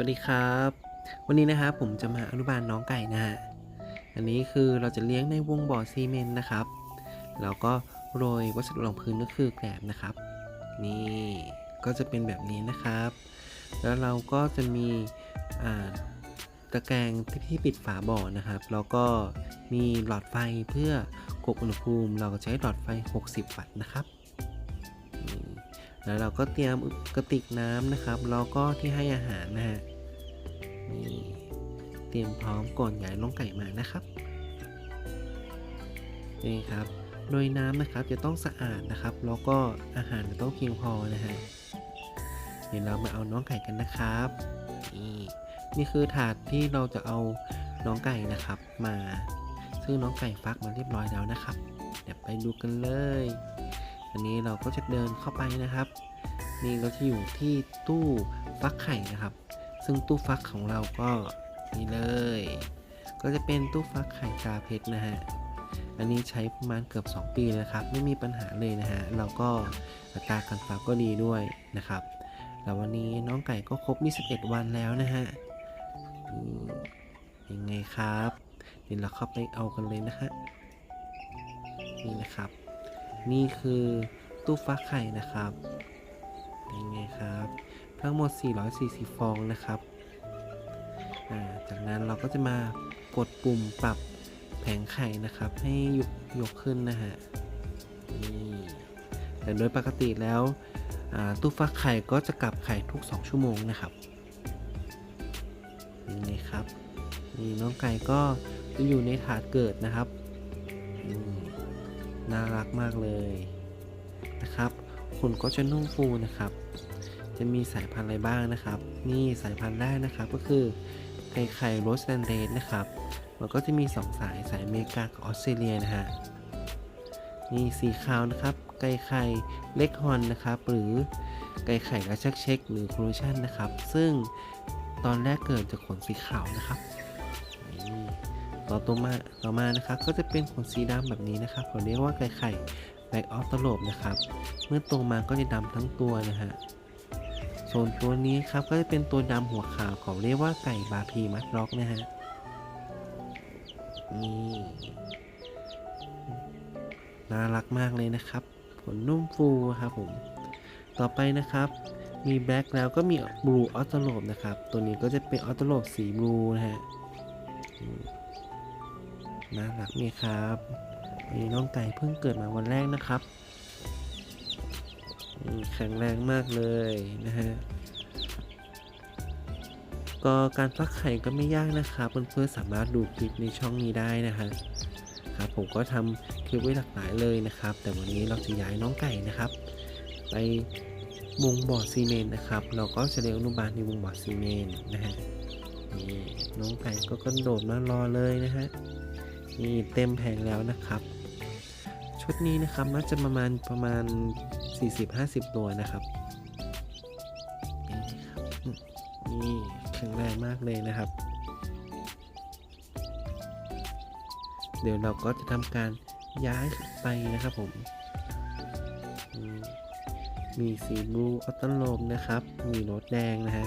วัสดีครับ วันนี้นะครับผมจะมาอนุบาลน้องไก่นะฮะอันนี้คือเราจะเลี้ยงในวงบ่อซีเมนต์นะครับ แล้วก็โรยวัสดุรองพื้นก็คือแกลบนะครับ นี่ก็จะเป็นแบบนี้นะครับ แล้วเราก็จะมีตะแกรงที่ปิดฝาบ่อนะครับ แล้วก็มีหลอดไฟเพื่อกดอุณหภูมิ เราก็ใช้หลอดไฟ 60 วัตต์นะครับ แล้วเราก็เตรียมกระติกน้ำนะครับแล้วก็ที่ให้อาหารนะฮะนี่เตรียมพร้อมก่อนย้ายน้องไก่มานะครับนี่ครับ โดยน้ำนะครับจะต้องสะอาดนะครับ แล้วก็อาหารต้องเพียงพอนะฮะเดี๋ยวเรามาเอาน้องไก่กันนะครับนี่นี่คือถาดที่เราจะเอาน้องไก่นะครับ มาซึ่งน้องไก่ฟักมาเรียบร้อยแล้วนะครับ เดี๋ยวไปดูกันเลย อันนี้เราก็จะเดินเข้าไปนะครับ นี่เราจะอยู่ที่ตู้ฟักไข่นะครับ ซึ่งตู้ฟักของเราก็นี่เลย ก็จะเป็นตู้ฟักไข่ตาเพชรนะฮะอันนี้ใช้ประมาณเกือบ 2 ปีแล้วครับ ไม่มีปัญหาเลยนะฮะเราก็อัตราการฟักก็ดีด้วยนะครับ แล้ววันนี้น้องไก่ก็ครบ 21 วันแล้วนะฮะยังไงครับเดี๋ยวเราเข้าไปเอากันเลยนะฮะนี่นะครับ นี่คือตู้ฟักไข่นะครับ เป็นไงครับทั้งหมด 440 ฟองนะครับาจากนั้นเราก็จะมากดปุ่มปรับแผงไข่นะครับ ให้ยกยกขึ้นนะฮะนี่แต่โดยปกติแล้วตู้ฟักไข่ก็จะกลับไข่ทุก 2 ชั่วโมงนะครับนี่ไงครับนี่น้องไก่ก็จะอยู่ในถาดเกิดนะครับน่ารักมากเลยนะครับ ขนก็จะนุ่มฟูนะครับ จะมีสายพันธุ์อะไรบ้างนะครับ นี่สายพันธุ์แรกนะครับก็คือไก่ไข่โรสแตนเดนนะครับ มันก็จะมี 2 สายสายอเมริกากับออสเตรเลียนะฮะนี่สีขาวนะครับ ไก่ไข่เล็กฮอนนะครับหรือไก่ไข่กระชักเช็คหรือโคลูชันนะครับ ซึ่งตอนแรกเกิดจากขนสีขาวนะครับต่อตัวมาต่อมานะครับก็จะเป็นขนสีดำแบบนี้นะครับเขาเรียกว่าไก่ไข่ แบล็กออฟตโลบนะครับ เมื่อโตมาก็จะดำทั้งตัวนะฮะ ส่วนตัวนี้ครับก็จะเป็นตัวดำหัวขาวเขาเรียกว่าไก่บาพีมัดร็อกนะฮะ นี่น่ารักมากเลยนะครับ ขนนุ่มฟูครับผม ต่อไปนะครับ มีแบล็กแล้วก็มีบลูออโตโลบนะครับ ตัวนี้ก็จะเป็นออโตโลบสีบลูนะฮะ น่ารักนี่ครับ นี่น้องไก่เพิ่งเกิดมาวันแรกนะครับแข็งแรงมากเลยนะฮะก็การฟักไข่ก็ไม่ยากนะครับเพื่อนๆสามารถดูคลิปในช่องนี้ได้นะฮะครับผมก็ทำคลิปไว้หลากหลายเลยนะครับ แต่วันนี้เราจะย้ายน้องไก่นะครับ ไปวงบ่อซีเมนต์นะครับ เราก็จะเลี้ยงอนุบาลในวงบ่อซีเมนต์นะฮะนี่น้องไก่ก็กระโดดมารอเลยนะฮะนี่เต็มแผงแล้วนะครับ ชุดนี้นะครับน่าจะประมาณประมาณ 40-50 ตัวนะครับนี่ครับ นี่แข็งแรงมากเลยนะครับ เดี๋ยวเราก็จะทำการย้ายไปนะครับผม มีสีบลูออตโตโลมนะครับ มีรถแดงนะฮะ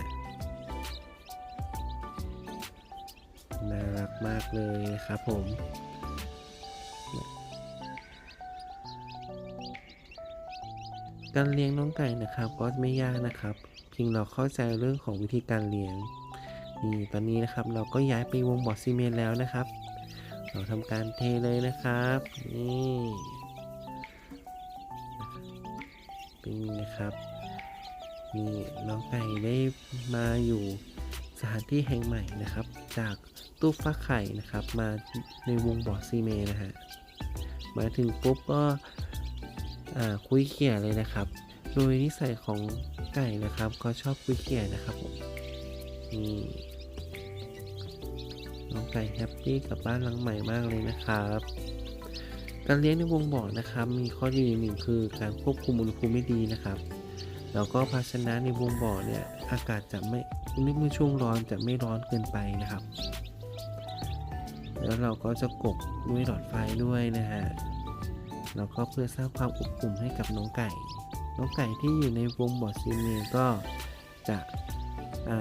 น่ารักมากเลยนะครับผม การเลี้ยงน้องไก่นะครับ ก็ไม่ยากนะครับ เพียงเราเข้าใจเรื่องของวิธีการเลี้ยง นี่ตอนนี้นะครับเราก็ย้ายไปวงบ่อซีเมนต์แล้วนะครับ เราทำการเทเลยนะครับ นี่เป็นไงนะครับนี่น้องไก่ได้มาอยู่สถานที่แห่งใหม่นะครับ จากตู้ฟักไข่นะครับ มาในวงบ่อซีเมนต์นะฮะมาถึงปุ๊บก็ คุยเขี่ยเลยนะครับ โดยนิสัยของไก่นะครับก็ชอบคุยเขี่ยนะครับผมนี่น้องไก่แฮปปี้กับบ้านหลังใหม่มากเลยนะครับ การเลี้ยงในวงบ่อนะครับ มีข้อดีหนึ่งคือการควบคุมอุณหภูมิไม่ดีนะครับ แล้วก็ภาชนะในวงบ่อเนี่ยอากาศจะไม่เมื่อช่วงร้อนจะไม่ร้อนเกินไปนะครับ แล้วเราก็จะกบด้วยหลอดไฟด้วยนะฮะ แล้วก็เพื่อสร้างความอบอุ่นให้กับน้องไก่ น้องไก่ที่อยู่ในวงบ่อซีเมนก็จะอ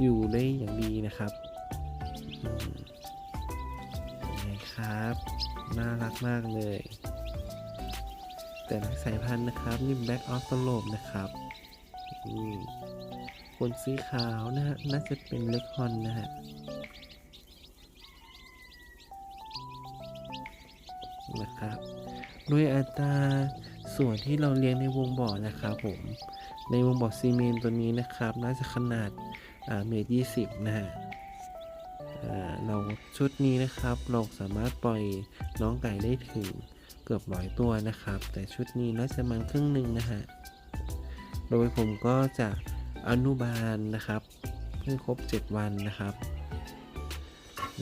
อยู่ได้อย่างดีนะครับอืมยังไงครับ น่ารักมากเลย แต่ละสายพันธุ์นะครับ นี่แบ็กออฟสโลปนะครับอืมขนสีขาวนะฮะน่าจะเป็นเล็กฮอนนะฮะ นะครับด้วยอัตราส่วนที่เราเลี้ยงในวงบ่อนะครับผมในวงบ่อซีเมนต์ตัวนี้นะครับน่าจะขนาดเมตรยี่สิบนะฮะเราชุดนี้นะครับ เราสามารถปล่อยน้องไก่ได้ถึงเกือบร้อยตัวนะครับ แต่ชุดนี้น่าจะมันครึ่งหนึ่งนะฮะโดยผมก็จะอนุบาลนะครับ เพื่อครบ 7 วันนะครับ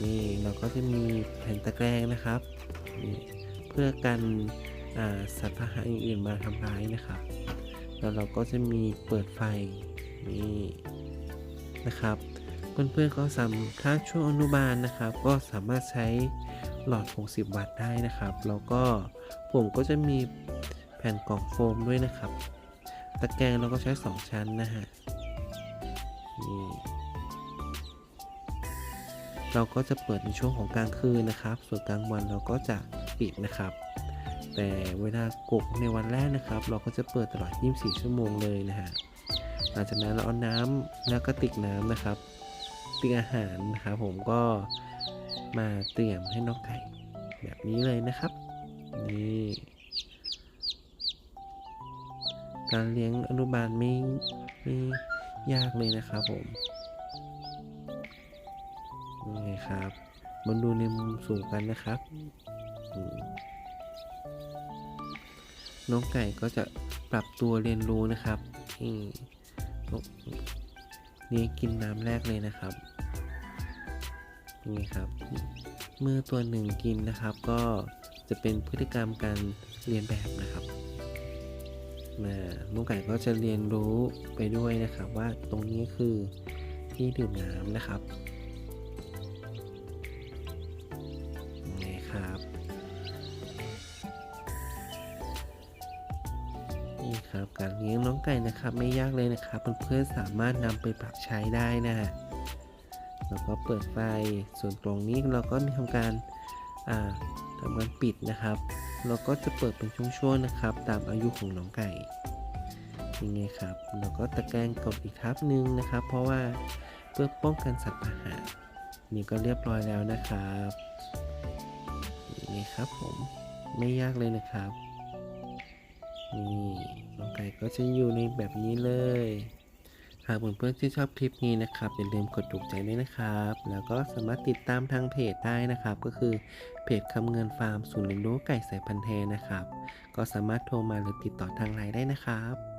นี่เราก็จะมีแผ่นตะแกรงนะครับนี่ พื่อกันสัตว์พาหะอื่นๆมาทำร้ายนะครับ แล้วเราก็จะมีเปิดไฟนี่นะครับเพื่อนๆก็สามถ้าช่วงอนุบาลนะครับ ก็สามารถใช้หลอด 60 วัตต์ได้นะครับ แล้วก็ผมก็จะมีแผ่นกล่องโฟมด้วยนะครับ ตะแกรงเราก็ใช้ 2 ชั้นนะฮะนี่เราก็จะเปิดในช่วงของกลางคืนนะครับ ส่วนกลางวันเราก็จะ ปิดนะครับ แต่เวลากกในวันแรกนะครับ เราก็จะเปิดตลอด 24 ชั่วโมงเลยนะฮะหลังจากนั้นเราเอาน้ำแล้วก็ติกน้ำนะครับติกอาหารนะครับผมก็มาเตรียมให้น้องไก่แบบนี้เลยนะครับนี่การเลี้ยงอนุบาลไม่ไม่ยากเลยนะครับผมนี่ครับมาดูในมุมสูงกันนะครับ น้องไก่ก็จะปรับตัวเรียนรู้นะครับนี่นี่กินน้ำแรกเลยนะครับนี่ครับ เมื่อตัวหนึ่งกินนะครับ ก็จะเป็นพฤติกรรมการเรียนแบบนะครับนะลูกไก่ก็จะเรียนรู้ไปด้วยนะครับ ว่าตรงนี้คือที่ดื่มน้ำนะครับ น้องไก่นะครับ ไม่ยากเลยนะครับเพื่อนๆสามารถนำไปปรับใช้ได้นะฮะแล้วก็เปิดไฟส่วนตรงนี้เราก็มีทำการทำการปิดนะครับเราก็จะเปิดเป็นช่วงๆนะครับ ตามอายุของน้องไก่ยังไงครับเราก็ตะแกรงกดอีกทับหนึ่งนะครับ เพราะว่าเพื่อป้องกันสัตว์พาหะนี่ก็เรียบร้อยแล้วนะครับนี่ครับผมไม่ยากเลยนะครับ นี่น้องไก่ก็จะอยู่ในแบบนี้เลยหากเพื่อนๆที่ชอบคลิปนี้นะครับ อย่าลืมกดถูกใจด้วยนะครับ แล้วก็สามารถติดตามทางเพจได้นะครับ ก็คือเพจคำเงินฟาร์มศูนย์เรียนรู้ไก่สายพันธุ์แท้นะครับ ก็สามารถโทรมาหรือติดต่อทางไลน์ได้นะครับ